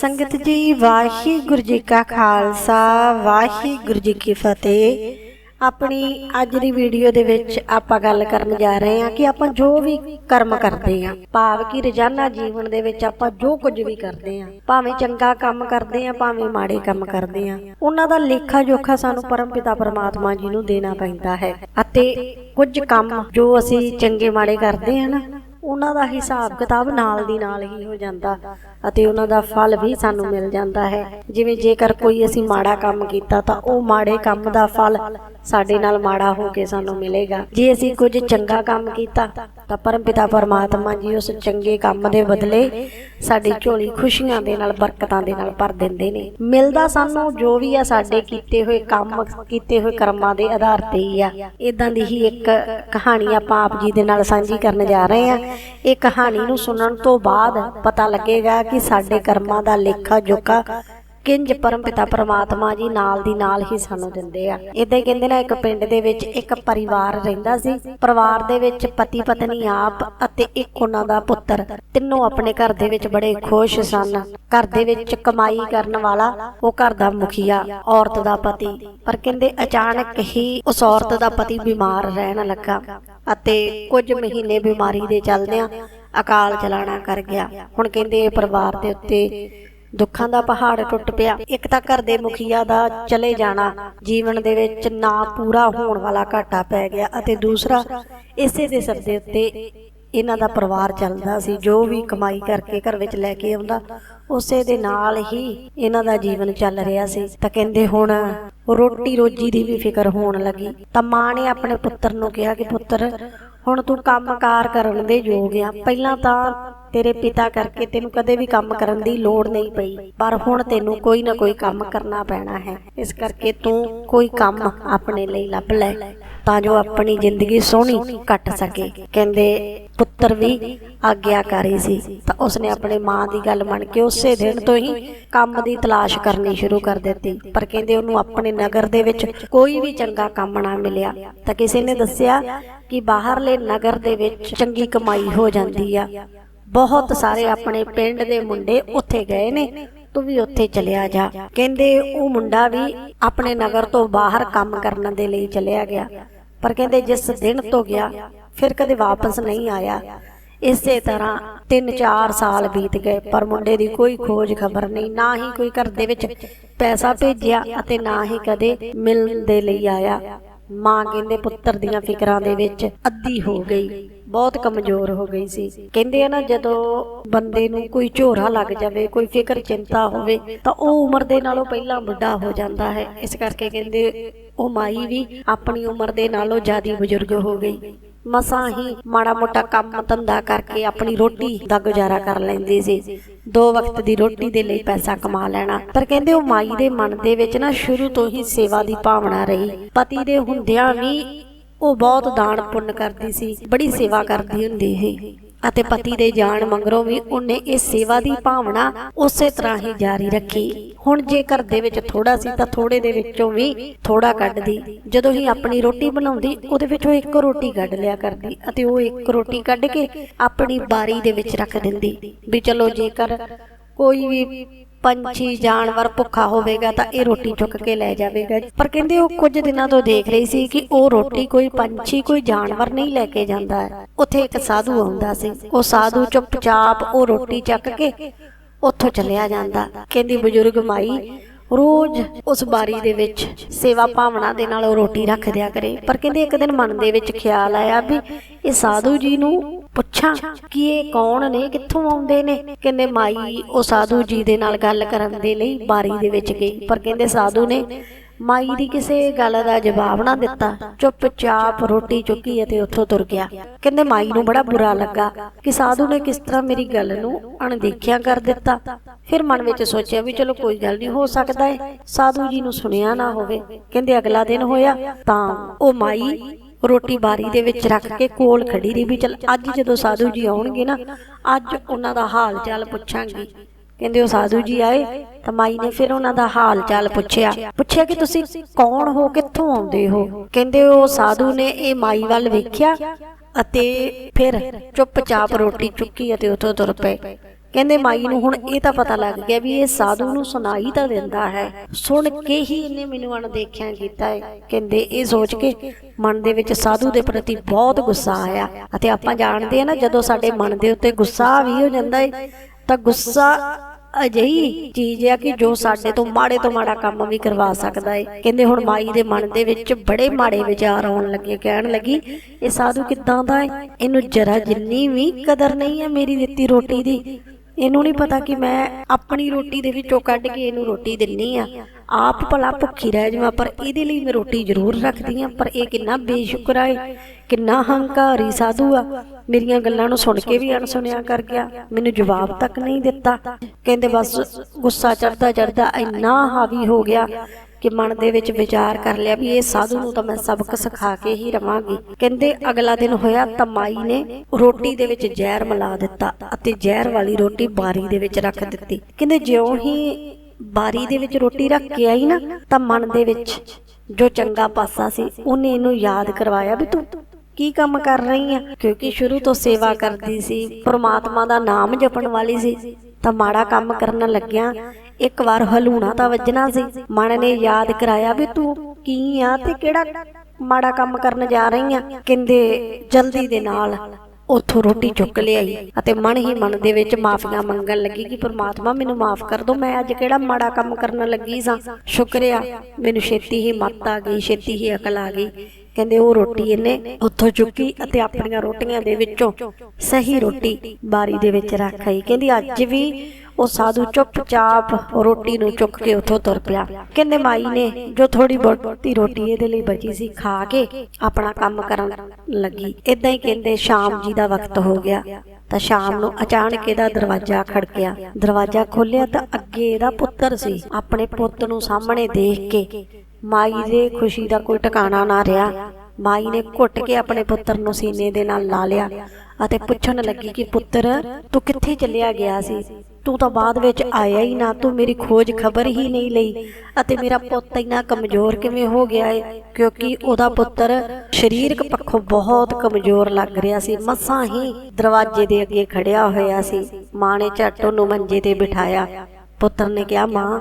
ਸੰਗਤ ਜੀ, ਵਾਹਿਗੁਰੂ ਜੀ ਕਾ ਖਾਲਸਾ, ਵਾਹਿਗੁਰੂ ਜੀ ਕੀ ਫਤਿਹ। ਆਪਣੀ ਅੱਜ ਦੀ ਵੀਡੀਓ ਦੇ ਵਿੱਚ ਆਪਾਂ ਗੱਲ ਕਰਨ ਜਾ ਰਹੇ ਹਾਂ ਕਿ ਆਪਾਂ ਜੋ ਵੀ ਕਰਮ ਕਰਦੇ ਹਾਂ, ਭਾਵ ਕਿ ਰੋਜ਼ਾਨਾ ਜੀਵਨ ਦੇ ਵਿੱਚ ਆਪਾਂ ਜੋ ਕੁਝ ਵੀ ਕਰਦੇ ਹਾਂ, ਭਾਵੇਂ ਚੰਗਾ ਕੰਮ ਕਰਦੇ ਹਾਂ, ਭਾਵੇਂ ਮਾੜੇ ਕੰਮ ਕਰਦੇ ਹਾਂ, ਉਹਨਾਂ ਦਾ ਲੇਖਾ ਜੋਖਾ ਸਾਨੂੰ ਪਰਮ ਪਿਤਾ ਪਰਮਾਤਮਾ ਜੀ ਨੂੰ ਦੇਣਾ ਪੈਂਦਾ ਹੈ। ਅਤੇ ਕੁਝ ਕੰਮ ਜੋ ਅਸੀਂ ਚੰਗੇ ਮਾੜੇ ਕਰਦੇ ਹਾਂ ਨਾ ਉਹਨਾਂ ਦਾ ਹਿਸਾਬ ਕਿਤਾਬ ਨਾਲ ਦੀ ਨਾਲ ਹੀ ਹੋ ਜਾਂਦਾ ਅਤੇ ਉਹਨਾਂ ਦਾ ਫਲ ਵੀ ਸਾਨੂੰ ਮਿਲ ਜਾਂਦਾ ਹੈ। ਜਿਵੇਂ ਜੇਕਰ ਕੋਈ ਅਸੀਂ ਮਾੜਾ ਕੰਮ ਕੀਤਾ ਤਾਂ ਉਹ ਮਾੜੇ ਕੰਮ ਦਾ ਫਲ ਸਾਡੇ ਨਾਲ ਮਾੜਾ ਹੋ ਕੇ ਸਾਨੂੰ ਮਿਲੇਗਾ। ਜੇ ਅਸੀਂ ਕੁਝ ਚੰਗਾ ਕੰਮ ਕੀਤਾ ਤਾਂ ਪਰਮਪਿਤਾ ਪਰਮਾਤਮਾ ਜੀ ਉਸ ਚੰਗੇ ਕੰਮ ਦੇ ਬਦਲੇ ਸਾਡੀ ਝੋਲੀ ਖੁਸ਼ੀਆਂ ਦੇ ਨਾਲ, ਬਰਕਤਾਂ ਦੇ ਨਾਲ ਭਰ ਦਿੰਦੇ ਨੇ। ਮਿਲਦਾ ਸਾਨੂੰ ਜੋ ਵੀ ਆ ਸਾਡੇ ਕੀਤੇ ਹੋਏ ਕੰਮ, ਕੀਤੇ ਹੋਏ ਕਰਮਾਂ ਦੇ ਆਧਾਰ ਤੇ ਹੀ ਆ। ਇਦਾਂ ਦੀ ਹੀ ਇੱਕ ਕਹਾਣੀ ਆਪਾਂ ਆਪ ਜੀ ਦੇ ਨਾਲ ਸਾਂਝੀ ਕਰਨ ਜਾ ਰਹੇ ਹਾਂ। ਇਹ ਕਹਾਣੀ ਨੂੰ ਸੁਣਨ ਤੋਂ ਬਾਅਦ ਪਤਾ ਲੱਗੇਗਾ ਕਿ ਸਾਡੇ ਕਰਮਾਂ ਦਾ ਲੇਖਾ ਜੋਖਾ ਕਿੰਜ ਪਰਮਪਿਤਾ ਪ੍ਰਮਾਤਮਾ ਜੀ ਨਾਲ ਦੀ ਨਾਲ ਹੀ ਸਾਨੂੰ ਦਿੰਦੇ ਆ। ਇਦਾਂ ਕਹਿੰਦੇ ਨਾ, ਇੱਕ ਪਿੰਡ ਦੇ ਵਿੱਚ ਇੱਕ ਪਰਿਵਾਰ ਰਹਿੰਦਾ ਸੀ। ਪਰਿਵਾਰ ਦੇ ਵਿੱਚ ਪਤੀ ਪਤਨੀ ਆਪ ਅਤੇ ਇੱਕ ਉਹਨਾਂ ਦਾ ਪੁੱਤਰ। ਤਿੰਨੋਂ ਆਪਣੇ ਘਰ ਦੇ ਵਿੱਚ ਬੜੇ ਖੁਸ਼ ਸਨ। ਘਰ ਦੇ ਵਿੱਚ ਕਮਾਈ ਕਰਨ ਵਾਲਾ ਉਹ ਘਰ ਦਾ ਮੁਖੀਆ, ਔਰਤ ਦਾ ਪਤੀ। ਪਰ ਕਹਿੰਦੇ ਅਚਾਨਕ ਹੀ ਉਸ ਔਰਤ ਦਾ ਪਤੀ ਬਿਮਾਰ ਰਹਿਣ ਲੱਗਾ ਅਤੇ ਕੁਝ ਮਹੀਨੇ ਬਿਮਾਰੀ ਦੇ ਚੱਲਦਿਆਂ ਅਕਾਲ ਚਲਾਣਾ ਕਰ ਗਿਆ। ਹੁਣ ਕਹਿੰਦੇ ਇਹ ਪਰਿਵਾਰ ਦੇ ਉੱਤੇ ਦੁੱਖਾਂ ਦਾ ਪਹਾੜ ਟੁੱਟ ਪਿਆ। ਇੱਕ ਤਾਂ ਘਰ ਦੇ ਮੁਖੀਆ ਦਾ ਚਲੇ ਜਾਣਾ, ਜੀਵਨ ਦੇ ਵਿੱਚ ਨਾ ਪੂਰਾ ਹੋਣ ਵਾਲਾ ਘਾਟਾ ਪੈ ਗਿਆ ਅਤੇ ਦੂਸਰਾ, ਇਸੇ ਦੇ ਸਿਰ ਦੇ ਉੱਤੇ ਇਹਨਾਂ ਦਾ ਪਰਿਵਾਰ ਚੱਲਦਾ ਸੀ। ਜੋ ਵੀ ਕਮਾਈ ਕਰਕੇ ਘਰ ਵਿੱਚ ਲੈ ਕੇ ਆਉਂਦਾ, ਉਸੇ ਦੇ ਨਾਲ ਹੀ ਇਹਨਾਂ ਦਾ ਜੀਵਨ ਚੱਲ ਰਿਹਾ ਸੀ। ਤਾਂ ਕਹਿੰਦੇ ਹੁਣ ਰੋਟੀ ਰੋਜੀ ਦੀ ਵੀ ਫਿਕਰ ਹੋਣ ਲੱਗੀ। ਤਾਂ ਮਾਂ ਨੇ ਆਪਣੇ ਪੁੱਤਰ ਨੂੰ ਕਿਹਾ ਕਿ ਪੁੱਤਰ, ਹੁਣ ਤੂੰ ਕੰਮਕਾਰ ਕਰਨ ਦੇ ਯੋਗ ਆ। ਪਹਿਲਾਂ ਤਾਂ ਤੇਰੇ ਪਿਤਾ ਕਰਕੇ ਤੈਨੂੰ ਕਦੇ ਵੀ ਕੰਮ ਕਰਨ ਦੀ ਲੋੜ ਨਹੀਂ ਪਈ। ਪਰ ਹੁਣ ਤੈਨੂੰ ਕੋਈ ਨਾ ਕੋਈ ਕੰਮ ਕਰਨਾ ਪੈਣਾ ਹੈ। ਇਸ ਕਰਕੇ ਤੂੰ ਕੋਈ ਕੰਮ ਆਪਣੇ ਲਈ ਲੱਭ ਲੈ, ਤਾਂ ਜੋ ਆਪਣੀ ਜ਼ਿੰਦਗੀ ਸੋਹਣੀ ਕੱਟ ਸਕੇ। ਕਹਿੰਦੇ, ਪੁੱਤਰ ਵੀ ਆਗਿਆਕਾਰੀ ਸੀ। ਤਾਂ ਉਸਨੇ ਆਪਣੇ ਮਾਂ ਦੀ ਗੱਲ ਮੰਨ ਕੇ ਉਸੇ ਦਿਨ ਤੋਂ ਹੀ ਕੰਮ ਦੀ ਤਲਾਸ਼ ਕਰਨੀ ਸ਼ੁਰੂ ਕਰ ਦਿੱਤੀ। ਪਰ ਕਹਿੰਦੇ ਉਹਨੂੰ ਆਪਣੇ ਨਗਰ ਦੇ ਵਿੱਚ ਕੋਈ ਵੀ ਚੰਗਾ ਕੰਮ ਨਾ ਮਿਲਿਆ। ਤਾਂ ਕਿਸੇ ਨੇ ਦੱਸਿਆ ਕਿ ਬਾਹਰਲੇ ਨਗਰ ਦੇ ਵਿੱਚ ਚੰਗੀ ਕਮਾਈ ਹੋ ਜਾਂਦੀ ਆ। ਬਹੁਤ ਸਾਰੇ ਆਪਣੇ ਪਿੰਡ ਦੇ ਮੁੰਡੇ ਉੱਥੇ ਗਏ ਨੇ, ਤੂੰ ਵੀ ਉੱਥੇ ਚਲਿਆ ਜਾ। ਕਹਿੰਦੇ ਉਹ ਮੁੰਡਾ ਵੀ ਆਪਣੇ ਨਗਰ ਤੋਂ ਬਾਹਰ ਕੰਮ ਕਰਨ ਦੇ ਲਈ ਚਲਿਆ ਗਿਆ। ਪਰ ਕਹਿੰਦੇ ਜਿਸ ਦਿਨ ਤੋਂ ਗਿਆ, ਫਿਰ ਕਦੇ ਵਾਪਸ ਨਹੀਂ ਆਇਆ। ਇਸੇ ਤਰ੍ਹਾਂ 3-4 ਸਾਲ ਬੀਤ ਗਏ, ਪਰ ਮੁੰਡੇ ਦੀ ਕੋਈ ਖੋਜ ਖਬਰ ਨਹੀਂ, ਨਾ ਹੀ ਕੋਈ ਘਰ ਦੇ ਵਿੱਚ ਪੈਸਾ ਭੇਜਿਆ ਅਤੇ ਨਾ ਹੀ ਕਦੇ ਮਿਲਣ ਦੇ ਲਈ ਆਇਆ। ਮਾਂ ਕਹਿੰਦੇ ਪੁੱਤਰ ਦੀਆਂ ਫਿਕਰਾਂ ਦੇ ਵਿੱਚ ਅੱਧੀ ਹੋ ਗਈ, ਬਹੁਤ ਕਮਜ਼ੋਰ ਹੋ ਗਈ ਸੀ। ਕਹਿੰਦੇ ਆ ਨਾ, ਜਦੋਂ ਬੰਦੇ ਨੂੰ ਕੋਈ ਝੋਰਾ ਲੱਗ ਜਾਵੇ, ਕੋਈ ਫਿਕਰ ਚਿੰਤਾ ਹੋਵੇ, ਤਾਂ ਉਹ ਉਮਰ ਦੇ ਨਾਲੋਂ ਪਹਿਲਾਂ ਬੁੱਢਾ ਹੋ ਜਾਂਦਾ ਹੈ। ਇਸ ਕਰਕੇ ਕਹਿੰਦੇ ਉਹ ਮਾਈ ਵੀ ਆਪਣੀ ਉਮਰ ਦੇ ਨਾਲੋਂ ਜ਼ਿਆਦਾ ਬਜ਼ੁਰਗ ਹੋ ਗਈ। ਮਸਾਂ ਹੀ ਮਾੜਾ ਮੋਟਾ ਕੰਮ ਧੰਦਾ ਕਰਕੇ ਆਪਣੀ ਰੋਟੀ ਦਾ ਗੁਜ਼ਾਰਾ ਕਰ ਲੈਂਦੇ ਸੀ। ਦੋ ਵਕਤ ਦੀ ਰੋਟੀ ਦੇ ਲਈ ਪੈਸਾ ਕਮਾ ਲੈਣਾ। ਪਰ ਕਹਿੰਦੇ ਉਹ ਮਾਈ ਦੇ ਮਨ ਦੇ ਵਿੱਚ ਨਾ ਸ਼ੁਰੂ ਤੋਂ ਹੀ ਸੇਵਾ ਦੀ ਭਾਵਨਾ ਰਹੀ। ਪਤੀ ਦੇ ਹੁੰਦਿਆਂ ਵੀ ਉਹ ਬਹੁਤ ਦਾਨ ਪੁੰਨ ਕਰਦੀ ਸੀ। ਬੜੀ ਸੇਵਾ ਕਰਦੀ ਹੁੰਦੀ ਸੀ। ਅਤੇ ਪਤੀ ਦੇ ਜਾਣ ਮੰਗਰੋਂ ਵੀ ਉਹਨੇ ਇਹ ਸੇਵਾ ਦੀ ਭਾਵਨਾ ਉਸੇ ਤਰ੍ਹਾਂ ਹੀ ਜਾਰੀ ਰੱਖੀ। ਹੁਣ ਜੇ ਘਰ ਦੇ ਵਿੱਚ ਥੋੜਾ ਸੀ ਤਾਂ ਥੋੜੇ ਦੇ ਵਿੱਚੋਂ ਵੀ ਥੋੜਾ ਕੱਢਦੀ। ਜਦੋਂ ਹੀ ਆਪਣੀ ਰੋਟੀ ਬਣਾਉਂਦੀ, ਉਹਦੇ ਵਿੱਚੋਂ ਇੱਕ ਰੋਟੀ ਕੱਢ ਲਿਆ ਕਰਦੀ ਅਤੇ ਉਹ ਇੱਕ ਰੋਟੀ ਕੱਢ ਕੇ ਆਪਣੀ ਬਾਰੀ ਦੇ ਵਿੱਚ ਰੱਖ ਦਿੰਦੀ ਵੀ ਚਲੋ ਜੇਕਰ ਕੋਈ ਵੀ ਪੰਛੀ ਜਾਨਵਰ ਭੁੱਖਾ ਹੋਵੇਗਾ ਤਾਂ ਇਹ ਰੋਟੀ ਚੁੱਕ ਕੇ ਲੈ ਜਾਵੇਗਾ ਪਰ ਕਹਿੰਦੇ ਉਹ ਕੁਝ ਦਿਨਾਂ ਤੋਂ ਦੇਖ ਰਹੀ ਸੀ ਕਿ ਉਹ ਰੋਟੀ ਕੋਈ ਪੰਛੀ, ਕੋਈ ਜਾਨਵਰ ਨਹੀਂ ਲੈ ਕੇ ਜਾਂਦਾ ਉੱਥੇ ਇੱਕ ਸਾਧੂ ਆਉਂਦਾ ਸੀ। ਉਹ ਸਾਧੂ ਚੁੱਪਚਾਪ ਉਹ ਰੋਟੀ ਚੱਕ ਕੇ ਉੱਥੋਂ ਚਲਿਆ ਜਾਂਦਾ। ਕਹਿੰਦੀ, ਬਜ਼ੁਰਗ ਮਾਈ, ਰੋਜ਼ ਉਸ ਬਾਰੀ ਦੇ ਵਿੱਚ ਸੇਵਾ ਭਾਵਨਾ ਦੇ ਨਾਲ ਉਹ ਰੋਟੀ ਰੱਖ ਦਿਆ ਕਰੇ। ਪਰ ਕਹਿੰਦੇ ਇੱਕ ਦਿਨ ਮਨ ਦੇ ਵਿੱਚ ਖਿਆਲ ਆਇਆ ਵੀ ਇਹ ਸਾਧੂ ਜੀ ਨੂੰ ਪੁੱਛਾਂ ਕਿ ਇਹ ਕੌਣ ਨੇ, ਕਿੱਥੋਂ ਆਉਂਦੇ ਨੇ? ਕਹਿੰਦੇ, ਮਾਈ, ਉਹ ਸਾਧੂ ਜੀ ਦੇ ਨਾਲ ਗੱਲ ਕਰਨ ਦੇ ਲਈ ਬਾਰੀ ਦੇ ਵਿੱਚ ਗਈ। ਪਰ ਕਹਿੰਦੇ, ਸਾਧੂ ਨੇ ਮਾਈ ਦੀ ਕਿਸੇ ਗੱਲ ਦਾ ਜਵਾਬ ਨਾ ਦਿੱਤਾ। ਚੁੱਪਚਾਪ ਰੋਟੀ ਚੁੱਕੀ ਅਤੇ ਉੱਥੋਂ ਤੁਰ ਗਿਆ। ਕਹਿੰਦੇ, ਮਾਈ ਨੂੰ ਬੜਾ ਬੁਰਾ ਲੱਗਾ ਕਿ ਸਾਧੂ ਨੇ ਕਿਸ ਤਰ੍ਹਾਂ ਮੇਰੀ ਗੱਲ ਨੂੰ ਅਣਦੇਖਿਆ ਕਰ ਦਿੱਤਾ। ਫਿਰ ਮਨ ਵਿੱਚ ਸੋਚਿਆ ਵੀ ਚਲੋ ਕੋਈ ਗੱਲ ਨਹੀਂ, ਹੋ ਸਕਦਾ ਹੈ ਸਾਧੂ ਜੀ ਨੂੰ ਸੁਣਿਆ ਨਾ ਹੋਵੇ। ਕਹਿੰਦੇ, ਅਗਲਾ ਦਿਨ ਹੋਇਆ ਤਾਂ ਉਹ ਮਾਈ ਰੋਟੀ ਬਾਰੀ ਦੇ ਵਿੱਚ ਰੱਖ ਕੇ ਕੋਲ ਖੜੀ ਰਹੀ ਵੀ ਚਲ ਅੱਜ ਜਦੋਂ ਸਾਧੂ ਜੀ ਆਉਣਗੇ ਨਾ, ਅੱਜ ਉਹਨਾਂ ਦਾ ਹਾਲ ਚਾਲ ਪੁੱਛਾਂਗੀ। ਕਹਿੰਦੇ ਉਹ ਸਾਧੂ ਜੀ ਆਏ, ਤਾਂ ਮਾਈ ਨੇ ਫਿਰ ਉਹਨਾਂ ਦਾ ਹਾਲ ਚਾਲ ਪੁੱਛਿਆ। ਪੁੱਛਿਆ ਕਿ ਤੁਸੀਂ ਕੌਣ ਹੋ, ਕਿੱਥੋਂ ਆਉਂਦੇ ਹੋ? ਕਹਿੰਦੇ ਉਹ ਸਾਧੂ ਨੇ ਇਹ ਮਾਈ ਵੱਲ ਵੇਖਿਆ ਅਤੇ ਫਿਰ ਚੁੱਪਚਾਪ ਰੋਟੀ ਚੁੱਕੀ ਅਤੇ ਉਥੋਂ ਤੁਰ ਪਏ। ਕਹਿੰਦੇ ਮਾਈ ਨੂੰ ਹੁਣ ਇਹ ਤਾਂ ਪਤਾ ਲੱਗ ਗਿਆ ਵੀ ਇਹ ਸਾਧੂ ਨੂੰ ਸੁਣਾਈ ਤਾਂ ਦਿੰਦਾ ਹੈ। ਸੁਣ ਕੇ ਹੀ ਇਹਨੇ ਮੈਨੂੰ ਅਣਦੇਖਿਆ ਕੀਤਾ ਹੈ। ਕਹਿੰਦੇ ਇਹ ਸੋਚ ਕੇ ਮਨ ਦੇ ਵਿੱਚ ਸਾਧੂ ਦੇ ਪ੍ਰਤੀ ਬਹੁਤ ਗੁੱਸਾ ਆਇਆ ਅਤੇ ਆਪਾਂ ਜਾਣਦੇ ਆ ਨਾ ਜਦੋਂ ਸਾਡੇ ਮਨ ਦੇ ਉੱਤੇ ਗੁੱਸਾ ਵੀ ਹੋ ਜਾਂਦਾ ਹੈ ਤਾਂ ਗੁੱਸਾ ਅਜਿਹੀ ਚੀਜ਼ ਆ ਕਿ ਜੋ ਸਾਡੇ ਤੋਂ ਮਾੜੇ ਤੋਂ ਮਾੜਾ ਕੰਮ ਵੀ ਕਰਵਾ ਸਕਦਾ ਹੈ। ਕਹਿੰਦੇ ਹੁਣ ਮਾਈ ਦੇ ਮਨ ਦੇ ਵਿੱਚ ਬੜੇ ਮਾੜੇ ਵਿਚਾਰ ਆਉਣ ਲੱਗੇ ਕਹਿਣ ਲੱਗੀ। ਇਹ ਸਾਧੂ ਕਿੱਦਾਂ ਦਾ ਹੈ? ਇਹਨੂੰ ਜਰਾ ਜਿੰਨੀ ਵੀ ਕਦਰ ਨਹੀਂ ਹੈ? ਮੇਰੀ ਦਿੱਤੀ ਰੋਟੀ ਦੀ ਇਹਨੂੰ ਨਹੀਂ ਪਤਾ ਕਿ ਮੈਂ ਆਪਣੀ ਰੋਟੀ ਦੇ ਵਿੱਚੋਂ ਕੱਢ ਕੇ ਇਹਨੂੰ ਰੋਟੀ ਦਿੰਨੀ ਆ। ਆਪ ਭਲਾ ਭੁੱਖੀ ਰਹਿ ਜਾਵਾਂ, ਪਰ ਇਹਦੇ ਲਈ ਮੈਂ ਰੋਟੀ ਜ਼ਰੂਰ ਰੱਖਦੀ ਆ। ਪਰ ਇਹ ਕਿੰਨਾ ਬੇਸ਼ੁਕਰਾ ਏ ਕਿੰਨਾ ਹੰਕਾਰੀ ਸਾਧੂ ਆ। ਮੇਰੀਆਂ ਗੱਲਾਂ ਨੂੰ ਸੁਣ ਕੇ ਵੀ ਅਣਸੁਣਿਆ ਕਰ ਗਿਆ। ਮੈਨੂੰ ਜਵਾਬ ਤੱਕ ਨਹੀਂ ਦਿੱਤਾ। ਕਹਿੰਦੇ ਬਸ ਗੁੱਸਾ ਚੜਦਾ ਚੜਦਾ ਇੰਨਾ ਹਾਵੀ ਹੋ ਗਿਆ ਕਿ ਮਨ ਦੇ ਵਿੱਚ ਵਿਚਾਰ ਕਰ ਲਿਆ ਵੀ ਇਹ ਸਾਧੂ ਨੂੰ ਤਾਂ ਮੈਂ ਸਬਕ ਸਿਖਾ ਕੇ ਹੀ ਰਵਾਂਗੀ। ਕਹਿੰਦੇ ਅਗਲਾ ਦਿਨ ਹੋਇਆ ਤਾਂ ਮਾਈ ਨੇ ਰੋਟੀ ਦੇ ਵਿੱਚ ਜ਼ਹਿਰ ਮਿਲਾ ਦਿੱਤਾ ਅਤੇ ਜ਼ਹਿਰ ਵਾਲੀ ਰੋਟੀ ਬਾਰੀ ਦੇ ਵਿੱਚ ਰੱਖ ਦਿੱਤੀ। ਕਹਿੰਦੇ ਜਿਉਂ ਹੀ ਬਾਰੀ ਦੇ ਵਿੱਚ ਰੋਟੀ ਰੱਖ ਕੇ ਆਈ ਨਾ, ਤਾਂ ਮਨ ਦੇ ਵਿੱਚ ਜੋ ਚੰਗਾ ਪਾਸਾ ਸੀ, ਉਹਨੇ ਇਹਨੂੰ ਯਾਦ ਕਰਵਾਇਆ ਵੀ ਤੂੰ ਕੀ ਕੰਮ ਕਰ ਰਹੀ ਆ? ਕਿਉਂਕਿ ਸ਼ੁਰੂ ਤੋਂ ਸੇਵਾ ਕਰਦੀ ਸੀ, ਪ੍ਰਮਾਤਮਾ ਦਾ ਨਾਮ ਜਪਣ ਵਾਲੀ ਸੀ। ਤਾਂ ਮਾੜਾ ਕੰਮ ਕਰਨ ਲੱਗਿਆ ਇੱਕ ਵਾਰ ਹਲੂਣਾ ਤਾਂ ਵੱਜਣਾ ਸੀ। ਮਨ ਨੇ ਯਾਦ ਕਰਾਇਆ ਵੀ ਤੂੰ ਕੀ ਆ ਤੇ ਕਿਹੜਾ ਮਾੜਾ ਕੰਮ ਕਰਨ ਜਾ ਰਹੀ ਆ ਕਹਿੰਦੇ, ਜਲਦੀ ਦੇ ਨਾਲ। ਉੱਥੋਂ ਰੋਟੀ ਚੁੱਕ ਲਿਆਈ ਅਤੇ ਮਨ ਹੀ ਮਨ ਦੇ ਵਿੱਚ ਮਾਫੀਆਂ ਮੰਗਣ ਲੱਗੀ ਕਿ ਪ੍ਰਮਾਤਮਾ ਮੈਨੂੰ ਮਾਫ ਕਰ ਦਿਓ ਮੈਂ ਅੱਜ ਕਿਹੜਾ ਮਾੜਾ ਕੰਮ ਕਰਨ ਲੱਗੀ ਸਾਂ? ਸ਼ੁਕਰਿਆ। ਮੈਨੂੰ ਛੇਤੀ ਹੀ ਮੱਤ ਆ ਗਈ, ਛੇਤੀ ਹੀ ਅਕਲ ਆ ਗਈ। ਕਹਿੰਦੇ ਉਹ ਰੋਟੀ ਇਹਨੇ ਉੱਥੋਂ ਚੁੱਕੀ ਅਤੇ ਆਪਣੀਆਂ ਰੋਟੀਆਂ ਦੇ ਵਿੱਚੋਂ ਸਹੀ ਰੋਟੀ ਬਾਰੀ ਦੇ ਵਿੱਚ ਰੱਖ ਆਈ। ਕਹਿੰਦੀ ਅੱਜ ਵੀ ਉਹ ਸਾਧੂ ਚੁੱਪਚਾਪ ਰੋਟੀ ਨੂੰ ਚੁੱਕ ਕੇ ਉੱਥੋਂ ਤੁਰ ਪਿਆ। ਕਹਿੰਦੇ, ਮਾਈ ਨੇ ਜੋ ਥੋੜੀ ਬਹੁਤੀ ਰੋਟੀ ਇਹਦੇ ਲਈ ਬਚੀ ਸੀ, ਖਾ ਕੇ ਆਪਣਾ ਕੰਮ ਕਰਨ ਲੱਗੀ। ਇਦਾਂ ਹੀ ਕਹਿੰਦੇ, ਸ਼ਾਮ ਜੀ ਦਾ ਵਕਤ ਹੋ ਗਿਆ। ਤਾਂ ਸ਼ਾਮ ਨੂੰ ਅਚਾਨਕ ਇਹਦਾ ਦਰਵਾਜ਼ਾ ਖੜਕਿਆ। ਦਰਵਾਜ਼ਾ ਖੋਲ੍ਹਿਆ ਤਾਂ ਅੱਗੇ ਇਹਦਾ ਪੁੱਤਰ ਸੀ, ਆਪਣੇ ਪੁੱਤ ਨੂੰ ਸਾਹਮਣੇ ਦੇਖ ਕੇ। ਮਾਈ ਦੇ ਖੁਸ਼ੀ ਦਾ ਕੋਈ ਟਿਕਾਣਾ ਨਾ ਰਿਹਾ। ਮਾਈ ਨੇ ਘੁੱਟ ਕੇ ਆਪਣੇ ਪੁੱਤਰ ਨੂੰ ਸੀਨੇ ਦੇ ਨਾਲ ਲਾ ਲਿਆ ਅਤੇ ਪੁੱਛਣ ਲੱਗੀ ਕਿ, ਪੁੱਤਰ, ਤੂੰ ਕਿੱਥੇ ਚੱਲਿਆ ਗਿਆ ਸੀ? ਤੂੰ ਤਾਂ ਬਾਅਦ ਵਿੱਚ ਆਇਆ ਹੀ ਨਾ, ਤੂੰ ਮੇਰੀ ਖੋਜ ਖਬਰ ਹੀ ਨਹੀਂ ਲਈ। ਅਤੇ ਮੇਰਾ ਪੁੱਤ ਇੰਨਾ ਕਮਜ਼ੋਰ ਕਿਵੇਂ ਹੋ ਗਿਆ ਹੈ ਕਿਉਂਕਿ ਉਹਦਾ ਪੁੱਤਰ ਸਰੀਰਕ ਪੱਖੋਂ ਬਹੁਤ ਕਮਜ਼ੋਰ ਲੱਗ ਰਿਹਾ ਸੀ। ਮਸਾਂ ਹੀ ਦਰਵਾਜ਼ੇ ਦੇ ਅੱਗੇ ਖੜਿਆ ਹੋਇਆ ਸੀ। ਮਾਂ ਨੇ ਝੱਟ ਉਹਨੂੰ ਮੰਜੇ ਤੇ ਬਿਠਾਇਆ। ਪੁੱਤਰ ਨੇ ਕਿਹਾ, ਮਾਂ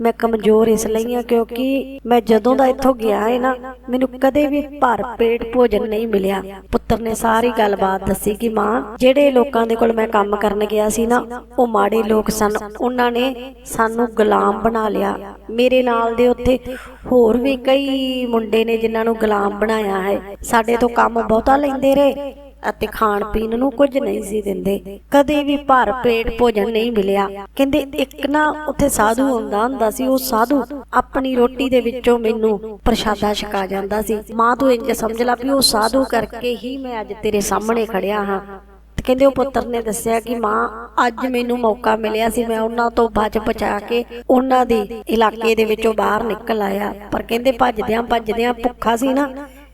ਮੈਂ ਕਮਜ਼ੋਰ ਇਸ ਲਈ ਆ ਕਿਉਂਕਿ ਮੈਂ ਜਦੋਂ ਦਾ ਇੱਥੋਂ ਗਿਆ ਹੈ ਨਾ, ਮੈਨੂੰ ਕਦੇ ਵੀ ਭਰ ਪੇਟ ਭੋਜਨ ਨਹੀਂ ਮਿਲਿਆ। ਪੁੱਤਰ ਨੇ ਸਾਰੀ ਗੱਲਬਾਤ ਦੱਸੀ ਕਿ ਮਾਂ, ਜਿਹੜੇ ਲੋਕਾਂ ਦੇ ਕੋਲ ਮੈਂ ਕੰਮ ਕਰਨ ਗਿਆ ਸੀ ਨਾ, ਉਹ ਮਾੜੇ ਲੋਕ ਸਨ। ਉਹਨਾਂ ਨੇ ਸਾਨੂੰ ਗੁਲਾਮ ਬਣਾ ਲਿਆ। ਮੇਰੇ ਨਾਲ ਦੇ ਉੱਥੇ ਹੋਰ ਵੀ ਕਈ ਮੁੰਡੇ ਨੇ ਜਿਨ੍ਹਾਂ ਨੂੰ ਗੁਲਾਮ ਬਣਾਇਆ ਹੈ। ਸਾਡੇ ਤੋਂ ਕੰਮ ਬਹੁਤਾ ਲੈਂਦੇ ਰਹੇ। ਅਤੇ ਖਾਣ ਪੀਣ ਨੂੰ ਕੁਝ ਨਹੀਂ ਸੀ ਦਿੰਦੇ। ਕਦੇ ਵੀ ਭਰ ਪੇਟ ਭੋਜਨ ਨਹੀਂ ਮਿਲਿਆ। ਕਹਿੰਦੇ, ਇੱਕ ਨਾ ਉੱਥੇ ਸਾਧੂ ਹੁੰਦਾ ਹੁੰਦਾ ਸੀ, ਉਹ ਸਾਧੂ ਆਪਣੀ ਰੋਟੀ ਦੇ ਵਿੱਚੋਂ ਮੈਨੂੰ ਪ੍ਰਸ਼ਾਦਾ ਛਕਾ ਜਾਂਦਾ ਸੀ। ਮਾਂ ਤੂੰ ਇੰਜ ਸਮਝ ਲੈ ਵੀ ਉਹ ਸਾਧੂ ਕਰਕੇ ਹੀ ਮੈਂ ਅੱਜ ਤੇਰੇ ਸਾਹਮਣੇ ਖੜਿਆ ਹਾਂ। ਕਹਿੰਦੇ, ਉਹ ਪੁੱਤਰ ਨੇ ਦੱਸਿਆ ਕਿ ਮਾਂ, ਅੱਜ ਮੈਨੂੰ ਮੌਕਾ ਮਿਲਿਆ ਸੀ, ਮੈਂ ਉਹਨਾਂ ਤੋਂ ਬਚ ਬਚਾ ਕੇ ਉਹਨਾਂ ਦੇ ਇਲਾਕੇ ਦੇ ਵਿੱਚੋਂ ਬਾਹਰ ਨਿਕਲ ਆਇਆ। ਪਰ ਕਹਿੰਦੇ ਭੱਜਦਿਆਂ ਭੱਜਦਿਆਂ ਭੁੱਖਾ ਸੀ ਨਾ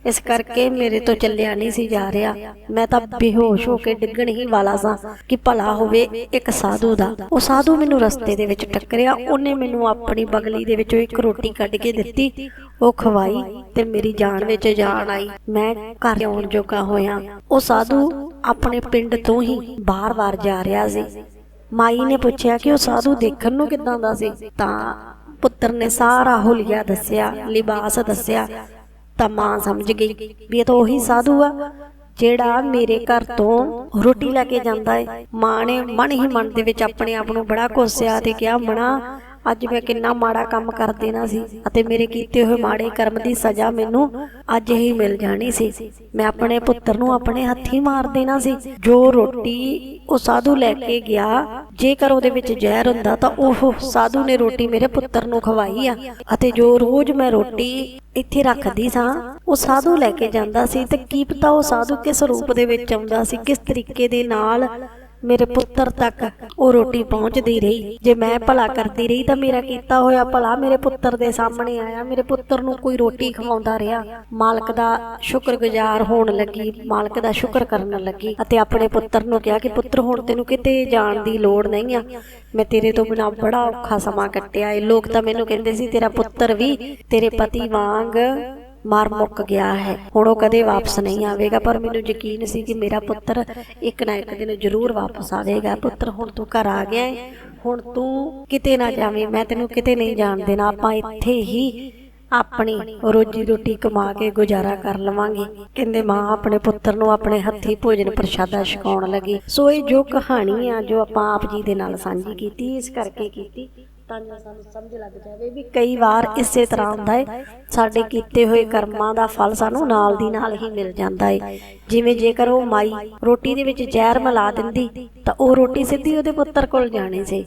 ਇਸ ਕਰਕੇ ਮੇਰੇ ਤੋਂ ਚੱਲਿਆ ਨਹੀਂ ਸੀ ਜਾ ਰਿਹਾ। ਮੈਂ ਤਾਂ ਬੇਹੋਸ਼ ਹੋ ਕੇ ਡਿੱਗਣ ਹੀ ਵਾਲਾ ਸਾਂ ਕਿ ਭਲਾ ਹੋਵੇ ਇੱਕ ਸਾਧੂ ਦਾ। ਉਹ ਸਾਧੂ ਮੈਨੂੰ ਰਸਤੇ ਦੇ ਵਿੱਚ ਟੱਕਰਿਆ। ਉਹਨੇ ਮੈਨੂੰ ਆਪਣੀ ਬਗਲੀ ਦੇ ਵਿੱਚੋਂ ਇੱਕ ਰੋਟੀ ਕੱਢ ਕੇ ਦਿੱਤੀ। ਉਹ ਖਵਾਈ ਤੇ ਮੇਰੀ ਜਾਨ ਵਿੱਚ ਜਾਨ ਆਈ। ਮੈਂ ਘਰ ਆਉਣ ਜੋਗਾ ਹੋਇਆ। ਉਹ ਸਾਧੂ ਆਪਣੇ ਪਿੰਡ ਤੋਂ ਹੀ ਬਾਰ-ਬਾਰ ਜਾ ਰਿਹਾ ਸੀ। ਮਾਈ ਨੇ ਪੁੱਛਿਆ ਕਿ ਉਹ ਸਾਧੂ ਦੇਖਣ ਨੂੰ ਕਿਦਾਂ ਦਾ ਸੀ? ਤਾਂ ਪੁੱਤਰ ਨੇ ਸਾਰਾ ਹੁਲੀਆ ਦੱਸਿਆ, ਲਿਬਾਸ ਦੱਸਿਆ ਤਾਂ ਮਾਂ ਸਮਝ ਗਈ ਵੀ ਇਹ ਤਾਂ ਉਹੀ ਸਾਧੂ ਆ, ਜਿਹੜਾ ਮੇਰੇ ਘਰ ਤੋਂ ਰੋਟੀ ਲੈ ਕੇ ਜਾਂਦਾ ਏ। ਮਾਂ ਨੇ ਮਨ ਹੀ ਮਨ ਦੇ ਵਿੱਚ ਆਪਣੇ ਆਪ ਨੂੰ ਬੜਾ ਕੋਸਿਆ ਤੇ ਕਿਹਾ, ਮਣਾ ਅੱਜ ਮੈਂ ਕਿੰਨਾ ਮਾੜਾ ਕੰਮ ਕਰ ਦੇਣਾ ਸੀ ਅਤੇ ਮੇਰੇ ਕੀਤੇ ਹੋਏ ਮਾੜੇ ਕਰਮ ਦੀ ਸਜ਼ਾ ਮੈਨੂੰ ਅੱਜ ਹੀ ਮਿਲ ਜਾਣੀ ਸੀ। ਮੈਂ ਆਪਣੇ ਪੁੱਤਰ ਨੂੰ ਆਪਣੇ ਹੱਥੀ ਮਾਰ ਦੇਣਾ ਸੀ। ਜੋ ਰੋਟੀ ਉਹ ਸਾਧੂ ਲੈ ਕੇ ਗਿਆ, ਜੇਕਰ ਉਹਦੇ ਵਿੱਚ ਜ਼ਹਿਰ ਹੁੰਦਾ ਤਾਂ ਉਹ ਸਾਧੂ ਨੇ ਰੋਟੀ ਮੇਰੇ ਪੁੱਤਰ ਨੂੰ ਖਵਾਈ ਆ ਅਤੇ ਜੋ ਰੋਜ਼ ਮੈਂ ਰੋਟੀ ਇੱਥੇ ਰੱਖਦੀ ਸਾਂ, ਉਹ ਸਾਧੂ ਲੈ ਕੇ ਜਾਂਦਾ ਸੀ। ਤੇ ਕੀ ਪਤਾ ਉਹ ਸਾਧੂ ਕਿਸ ਰੂਪ ਦੇ ਵਿੱਚ ਆਉਂਦਾ ਸੀ, ਕਿਸ ਤਰੀਕੇ ਦੇ ਨਾਲ ਮੇਰੇ ਪੁੱਤਰ ਤੱਕ ਉਹ ਰੋਟੀ ਪਹੁੰਚਦੀ ਰਹੀ। ਜੇ ਮੈਂ ਭਲਾ ਕਰਦੀ ਰਹੀ ਤਾਂ ਮੇਰਾ ਕੀਤਾ ਹੋਇਆ ਭਲਾ ਮੇਰੇ ਪੁੱਤਰ ਦੇ ਸਾਹਮਣੇ ਆਇਆ। ਮੇਰੇ ਪੁੱਤਰ ਨੂੰ ਕੋਈ ਰੋਟੀ ਖਵਾਉਂਦਾ ਰਿਹਾ। ਮਾਲਕ ਦਾ ਸ਼ੁਕਰਗੁਜ਼ਾਰ ਹੋਣ ਲੱਗੀ। ਮਾਲਕ ਦਾ ਸ਼ੁਕਰ ਕਰਨ ਲੱਗੀ ਅਤੇ ਆਪਣੇ ਪੁੱਤਰ ਨੂੰ ਕਿਹਾ ਕਿ ਪੁੱਤਰ, ਹੁਣ ਤੈਨੂੰ ਕਿਤੇ ਜਾਣ ਦੀ ਲੋੜ ਨਹੀਂ ਆ। ਮੈਂ ਤੇਰੇ ਤੋਂ ਬਿਨਾ ਬੜਾ ਔਖਾ ਸਮਾਂ ਕੱਟਿਆ ਏ। ਲੋਕ ਤਾਂ ਮੈਨੂੰ ਕਹਿੰਦੇ ਸੀ, ਤੇਰਾ ਪੁੱਤਰ ਵੀ ਤੇਰੇ ਪਤੀ ਵਾਂਗ ਮਾਰ ਮੁੱਕ ਗਿਆ ਹੈ। ਹੁਣ ਉਹ ਕਦੇ ਵਾਪਸ ਨਹੀਂ ਆਵੇਗਾ, ਪਰ ਮੈਨੂੰ ਯਕੀਨ ਸੀ ਕਿ ਮੇਰਾ ਪੁੱਤਰ ਇੱਕ ਨਾ ਇੱਕ ਦਿਨ ਜ਼ਰੂਰ ਵਾਪਸ ਆਵੇਗਾ। ਪੁੱਤਰ, ਹੁਣ ਤੂੰ ਘਰ ਆ ਗਿਆ ਹੈ ਹੁਣ ਤੂੰ ਕਿਤੇ ਨਾ ਜਾਵੇਂ। ਮੈਂ ਤੈਨੂੰ ਕਿਤੇ ਨਹੀਂ ਜਾਣ ਦੇਣਾ। ਆਪਾਂ ਇੱਥੇ ਹੀ ਆਪਣੀ ਰੋਜੀ ਰੋਟੀ ਕਮਾ ਕੇ ਗੁਜ਼ਾਰਾ ਕਰ ਲਵਾਂਗੇ। ਕਹਿੰਦੇ ਮਾਂ ਆਪਣੇ ਪੁੱਤਰ ਨੂੰ ਆਪਣੇ ਹੱਥੀ ਭੋਜਨ ਪ੍ਰਸ਼ਾਦਾ ਛਕਾਉਣ ਲੱਗੀ। ਸੋ ਇਹ ਜੋ ਕਹਾਣੀ ਆ, ਜੋ ਆਪਾਂ ਆਪ ਜੀ ਦੇ ਨਾਲ ਸਾਂਝੀ ਕੀਤੀ, ਇਸ ਕਰਕੇ ਕੀਤੀ। ਤਾਂ ਜੋ ਸਾਨੂੰ ਸਮਝ ਲੱਗ ਜਾਵੇ ਵੀ ਕਈ ਵਾਰ ਇਸੇ ਤਰ੍ਹਾਂ ਹੁੰਦਾ ਹੈ ਸਾਡੇ ਕੀਤੇ ਹੋਏ ਕਰਮਾਂ ਦਾ ਫਲ ਸਾਨੂੰ ਨਾਲ ਦੀ ਨਾਲ ਹੀ ਮਿਲ ਜਾਂਦਾ ਹੈ ਜਿਵੇਂ ਜੇਕਰ ਉਹ ਮਾਈ ਰੋਟੀ ਦੇ ਵਿੱਚ ਜ਼ਹਿਰ ਮਿਲਾ ਦਿੰਦੀ ਤਾਂ ਉਹ ਰੋਟੀ ਸਿੱਧੀ ਉਹਦੇ ਪੁੱਤਰ ਕੋਲ ਜਾਣੀ ਸੀ।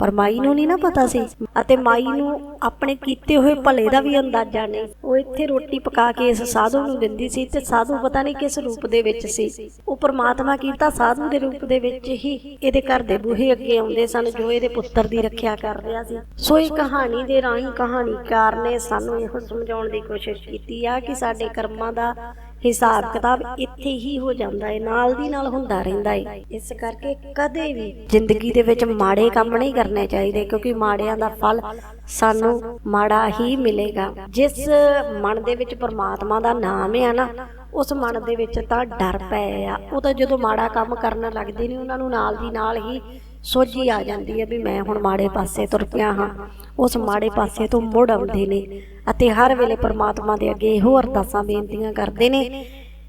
ਪਰ ਮਾਈ ਨੂੰ ਨਹੀਂ ਨਾ ਪਤਾ ਸੀ ਅਤੇ ਮਾਈ ਨੂੰ ਆਪਣੇ ਕੀਤੇ ਹੋਏ ਭਲੇ ਦਾ ਵੀ ਅੰਦਾਜ਼ਾ ਨਹੀਂ। ਉਹ ਇੱਥੇ ਰੋਟੀ ਪਕਾ ਕੇ ਇਸ ਸਾਧੂ ਨੂੰ ਦਿੰਦੀ ਸੀ ਤੇ ਸਾਧੂ ਪਤਾ ਨਹੀਂ ਕਿਸ ਰੂਪ ਦੇ ਵਿੱਚ ਸੀ। ਉਹ ਪ੍ਰਮਾਤਮਾ ਕੀਤਾ ਸਾਧੂ ਦੇ ਰੂਪ ਦੇ ਵਿੱਚ ਹੀ ਇਹਦੇ ਘਰ ਦੇ ਬੂਹੇ ਅੱਗੇ ਆਉਂਦੇ ਸਨ ਜੋ ਇਹਦੇ ਪੁੱਤਰ ਦੀ ਰੱਖਿਆ ਕਰ ਰਿਹਾ ਸੀ। ਸੋ ਇਹ ਕਹਾਣੀ ਦੇ ਰਾਹੀਂ ਕਹਾਣੀਕਾਰ ਨੇ ਸਾਨੂੰ ਇਹੋ ਸਮਝਾਉਣ ਦੀ ਕੋਸ਼ਿਸ਼ ਕੀਤੀ ਆ ਕਿ ਸਾਡੇ ਕਰਮਾਂ ਦਾ ਹਿਸਾਬ ਕਿਤਾਬ ਇੱਥੇ ਹੀ ਹੋ ਜਾਂਦਾ ਹੈ ਨਾਲ ਦੀ ਨਾਲ ਹੁੰਦਾ ਰਹਿੰਦਾ ਹੈ ਇਸ ਕਰਕੇ ਕਦੇ ਵੀ ਜ਼ਿੰਦਗੀ ਦੇ ਵਿੱਚ ਮਾੜੇ ਕੰਮ ਨਹੀਂ ਕਰਨੇ ਚਾਹੀਦੇ, ਕਿਉਂਕਿ ਮਾੜਿਆਂ ਦਾ ਫਲ ਸਾਨੂੰ ਮਾੜਾ ਹੀ ਮਿਲੇਗਾ। ਜਿਸ ਮਨ ਦੇ ਵਿੱਚ ਪਰਮਾਤਮਾ ਦਾ ਨਾਮ ਹੈ ਨਾ, ਉਸ ਮਨ ਦੇ ਵਿੱਚ ਤਾਂ ਡਰ ਪਏ ਆ। ਉਹ ਤਾਂ ਜਦੋਂ ਮਾੜਾ ਕੰਮ ਕਰਨ ਲੱਗਦੇ ਨੇ, ਉਹਨਾਂ ਨੂੰ ਨਾਲ ਦੀ ਨਾਲ ਹੀ ਸੋਝੀ ਆ ਜਾਂਦੀ ਹੈ ਵੀ ਮੈਂ ਹੁਣ ਮਾੜੇ ਪਾਸੇ ਤੁਰ ਪਿਆ ਹਾਂ। ਉਸ ਮਾੜੇ ਪਾਸੇ ਤੋਂ ਮੁੜ ਆਉਂਦੇ ਨੇ ਅਤੇ ਹਰ ਵੇਲੇ ਪਰਮਾਤਮਾ ਦੇ ਅੱਗੇ ਇਹੋ ਅਰਦਾਸਾਂ ਬੇਨਤੀਆਂ ਕਰਦੇ ਨੇ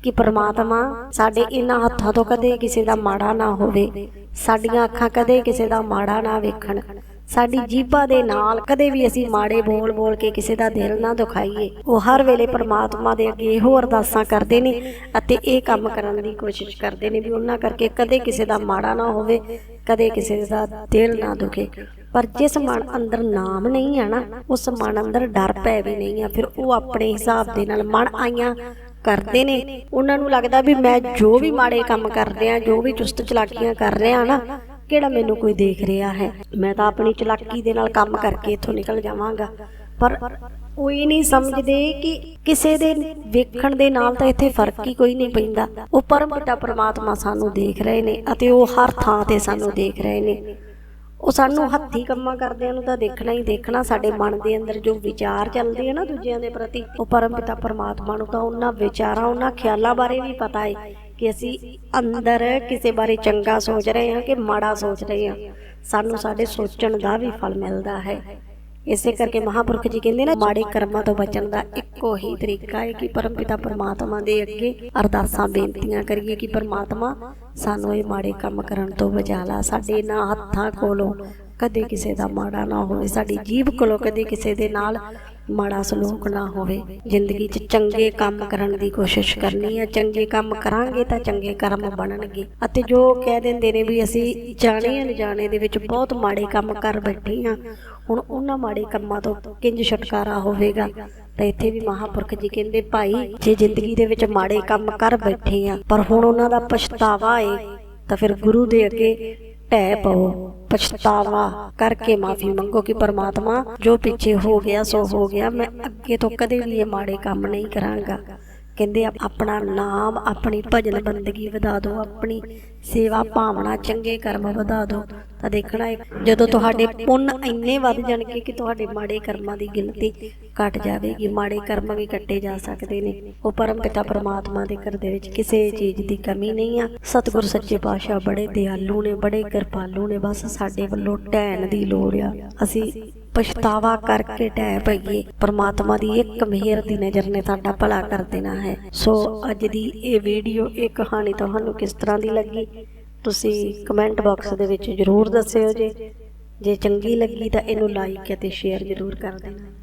ਕਿ ਪ੍ਰਮਾਤਮਾ ਸਾਡੇ ਇਹਨਾਂ ਹੱਥਾਂ ਤੋਂ ਕਦੇ ਕਿਸੇ ਦਾ ਮਾੜਾ ਨਾ ਹੋਵੇ, ਸਾਡੀਆਂ ਅੱਖਾਂ ਕਦੇ ਕਿਸੇ ਦਾ ਮਾੜਾ ਨਾ ਵੇਖਣ, ਸਾਡੀ ਜੀਭਾਂ ਦੇ ਨਾਲ ਕਦੇ ਵੀ ਅਸੀਂ ਮਾੜੇ ਬੋਲ ਬੋਲ ਕੇ ਕਿਸੇ ਦਾ ਦਿਲ ਨਾ ਦੁਖਾਈਏ, ਉਹ ਹਰ ਵੇਲੇ ਪਰਮਾਤਮਾ ਦੇ ਅੱਗੇ ਇਹੋ ਅਰਦਾਸਾਂ ਕਰਦੇ ਨੇ ਅਤੇ ਇਹ ਕੰਮ ਕਰਨ ਦੀ ਕੋਸ਼ਿਸ਼ ਕਰਦੇ ਨੇ ਵੀ ਉਹਨਾਂ ਕਰਕੇ ਕਦੇ ਕਿਸੇ ਦਾ ਮਾੜਾ ਨਾ ਹੋਵੇ ਕਦੇ ਕਿਸੇ ਦਾ ਦਿਲ ਨਾ ਦੁਖੇ। ਪਰ ਜਿਸ ਮਨ ਅੰਦਰ ਨਾਮ ਨਹੀਂ ਆ ਨਾ, ਉਸ ਮਨ ਅੰਦਰ ਡਰ ਪੈ ਵੀ ਨਹੀਂ ਆ। ਫਿਰ ਉਹ ਆਪਣੇ ਹਿਸਾਬ ਦੇ ਨਾਲ ਮਨ ਆਈਆਂ ਕਰਦੇ ਨੇ। ਉਹਨਾਂ ਨੂੰ ਲੱਗਦਾ ਵੀ ਮੈਂ ਜੋ ਵੀ ਮਾੜੇ ਕੰਮ ਕਰਦੇ ਆ ਜੋ ਵੀ ਚੁਸਤ ਚਲਾਕੀਆਂ ਕਰ ਰਿਹਾ ਨਾ, ਕਿਹੜਾ ਮੈਨੂੰ ਕੋਈ ਦੇਖ ਰਿਹਾ ਹੈ। ਮੈਂ ਤਾਂ ਆਪਣੀ ਚਲਾਕੀ ਦੇ ਨਾਲ ਕੰਮ ਕਰਕੇ ਇੱਥੋਂ ਨਿਕਲ ਜਾਵਾਂਗਾ। ਪਰ ਉਹ ਇਹ ਨਹੀਂ ਸਮਝਦੇ ਕਿ ਕਿਸੇ ਦੇ ਵੇਖਣ ਦੇ ਨਾਲ ਤਾਂ ਇੱਥੇ ਫ਼ਰਕ ਹੀ ਕੋਈ ਨਹੀਂ ਪੈਂਦਾ। ਉਹ ਪਰਮ ਪਿਤਾ ਪਰਮਾਤਮਾ ਸਾਨੂੰ ਦੇਖ ਰਹੇ ਨੇ ਅਤੇ ਉਹ ਹਰ ਥਾਂ ਤੇ ਸਾਨੂੰ ਦੇਖ ਰਹੇ ਨੇ। ਉਹ ਸਾਨੂੰ ਹੱਥੀ ਕੰਮਾਂ ਕਰਦਿਆਂ ਨੂੰ ਤਾਂ ਦੇਖਣਾ ਹੀ ਦੇਖਣਾ, ਸਾਡੇ ਮਨ ਦੇ ਅੰਦਰ ਜੋ ਵਿਚਾਰ ਚੱਲਦੇ ਆ ਨਾ ਦੂਜਿਆਂ ਦੇ ਪ੍ਰਤੀ, ਉਹ ਪਰਮ ਪਿਤਾ ਪਰਮਾਤਮਾ ਨੂੰ ਤਾਂ ਉਹਨਾਂ ਵਿਚਾਰਾਂ, ਉਹਨਾਂ ਖਿਆਲਾਂ ਬਾਰੇ ਵੀ ਪਤਾ ਹੈ ਕਿ ਅਸੀਂ ਅੰਦਰ ਕਿਸੇ ਬਾਰੇ ਚੰਗਾ ਸੋਚ ਰਹੇ ਹਾਂ ਕਿ ਮਾੜਾ ਸੋਚ ਰਹੇ ਹਾਂ। ਸਾਨੂੰ ਸਾਡੇ ਸੋਚਣ ਦਾ ਵੀ ਫਲ ਮਿਲਦਾ ਹੈ। ਇਸੇ ਕਰਕੇ ਮਹਾਪੁਰਖ ਜੀ ਕਹਿੰਦੇ ਨੇ ਮਾੜੇ ਕਰਮਾਂ ਤੋਂ ਬਚਣ ਦਾ ਇੱਕੋ ਹੀ ਤਰੀਕਾ ਹੈ ਕਿ ਪਰਮਪਿਤਾ ਪਰਮਾਤਮਾ ਦੇ ਅੱਗੇ ਅਰਦਾਸਾਂ ਬੇਨਤੀਆਂ ਕਰੀਏ ਕਿ ਪਰਮਾਤਮਾ ਸਾਨੂੰ ਇਹ ਮਾੜੇ ਕੰਮ ਕਰਨ ਤੋਂ ਬਚਾ ਲਾ। ਸਾਡੇ ਨਾ ਹੱਥਾਂ ਕੋਲੋਂ ਕਦੇ ਕਿਸੇ ਦਾ ਮਾੜਾ ਨਾ ਹੋਵੇ ਸਾਡੀ ਜੀਭ ਕੋਲੋਂ ਕਦੇ ਕਿਸੇ ਦੇ ਨਾਲ ਮਾੜਾ ਸਲੂਕ ਨਾ ਹੋਵੇ। ਜ਼ਿੰਦਗੀ 'ਚ ਚੰਗੇ ਕੰਮ ਕਰਨ ਦੀ ਕੋਸ਼ਿਸ਼ ਕਰਨੀ ਹੈ ਚੰਗੇ ਕੰਮ ਕਰਾਂਗੇ ਤਾਂ ਚੰਗੇ ਕਰਮ ਬਣਨਗੇ। ਅਤੇ ਜੋ ਕਹਿ ਦਿੰਦੇ ਨੇ ਵੀ ਅਸੀਂ ਜਾਣੇ ਅਣਜਾਣੇ ਦੇ ਵਿੱਚ ਬਹੁਤ ਮਾੜੇ ਕੰਮ ਕਰ ਬੈਠੇ ਹਾਂ ਹੁਣ ਉਹਨਾਂ ਮਾੜੇ ਕੰਮਾਂ ਤੋਂ ਕਿੰਜ ਛੁਟਕਾਰਾ ਹੋਵੇਗਾ? ਤਾਂ ਇੱਥੇ ਵੀ ਮਹਾਪੁਰਖ ਜੀ ਕਹਿੰਦੇ, ਭਾਈ, ਜੇ ਜ਼ਿੰਦਗੀ ਦੇ ਵਿੱਚ ਮਾੜੇ ਕੰਮ ਕਰ ਬੈਠੇ ਆ, ਪਰ ਹੁਣ ਉਹਨਾਂ ਦਾ ਪਛਤਾਵਾ ਏ, ਤਾਂ ਫਿਰ ਗੁਰੂ ਦੇ ਅੱਗੇ ਢਹਿ ਪਵੋ। ਪਛਤਾਵਾ ਕਰਕੇ ਮਾਫੀ ਮੰਗੋ ਕਿ ਪਰਮਾਤਮਾ ਜੋ ਪਿੱਛੇ ਹੋ ਗਿਆ ਸੋ ਹੋ ਗਿਆ, ਮੈਂ ਅੱਗੇ ਤੋਂ ਕਦੇ ਵੀ ਇਹ ਮਾੜੇ ਕੰਮ ਨਹੀਂ ਕਰਾਂਗਾ। ਕਹਿੰਦੇ ਆਪਣਾ ਨਾਮ, ਆਪਣੀ ਭਜਨ ਬੰਦਗੀ ਵਧਾ ਦਿਓ, ਆਪਣੀ ਸੇਵਾ ਭਾਵਨਾ ਚੰਗੇ ਕਰਮ ਵਧਾ ਦਿਓ। ਤਾਂ ਦੇਖਣਾ ਜਦੋਂ ਤੁਹਾਡੇ ਪੁੰਨ ਇੰਨੇ ਵੱਧ ਜਾਣਗੇ ਕਿ ਤੁਹਾਡੇ ਮਾੜੇ ਕਰਮਾਂ ਦੀ ਗਿਣਤੀ ਘਟ ਜਾਵੇਗੀ, ਮਾੜੇ ਕਰਮ ਵੀ ਕੱਟੇ ਜਾ ਸਕਦੇ ਨੇ। ਉਹ ਪਰਮ ਪਿਤਾ ਪਰਮਾਤਮਾ ਦੇ ਘਰ ਦੇ ਵਿੱਚ ਕਿਸੇ ਚੀਜ਼ ਦੀ ਕਮੀ ਨਹੀਂ ਆ। ਸਤਿਗੁਰ ਸੱਚੇ ਪਾਤਸ਼ਾਹ ਬੜੇ ਦਿਆਲੂ ਨੇ, ਬੜੇ ਕਿਰਪਾਲੂ ਨੇ, ਬਸ ਸਾਡੇ ਵੱਲੋਂ ਢਹਿਣ ਦੀ ਲੋੜ ਆ। ਅਸੀਂ ਪਛਤਾਵਾ ਕਰਕੇ ਟਹਿ ਪਈਏ। ਪਰਮਾਤਮਾ ਦੀ ਇੱਕ ਮਿਹਰ ਦੀ ਨਜ਼ਰ ਨੇ ਸਾਡਾ ਭਲਾ ਕਰ ਦੇਣਾ ਹੈ। ਸੋ ਅੱਜ ਦੀ ਇਹ ਵੀਡੀਓ, ਇਹ ਕਹਾਣੀ ਤੁਹਾਨੂੰ ਕਿਸ ਤਰ੍ਹਾਂ ਦੀ ਲੱਗੀ? ਤੁਸੀਂ ਕਮੈਂਟ ਬਾਕਸ ਦੇ ਵਿੱਚ ਜਰੂਰ ਦੱਸਿਓ ਜੇ। ਜੇ ਚੰਗੀ ਲੱਗੀ ਤਾਂ ਇਹਨੂੰ ਲਾਈਕ ਅਤੇ ਸ਼ੇਅਰ ਜਰੂਰ ਕਰ ਦੇਣਾ।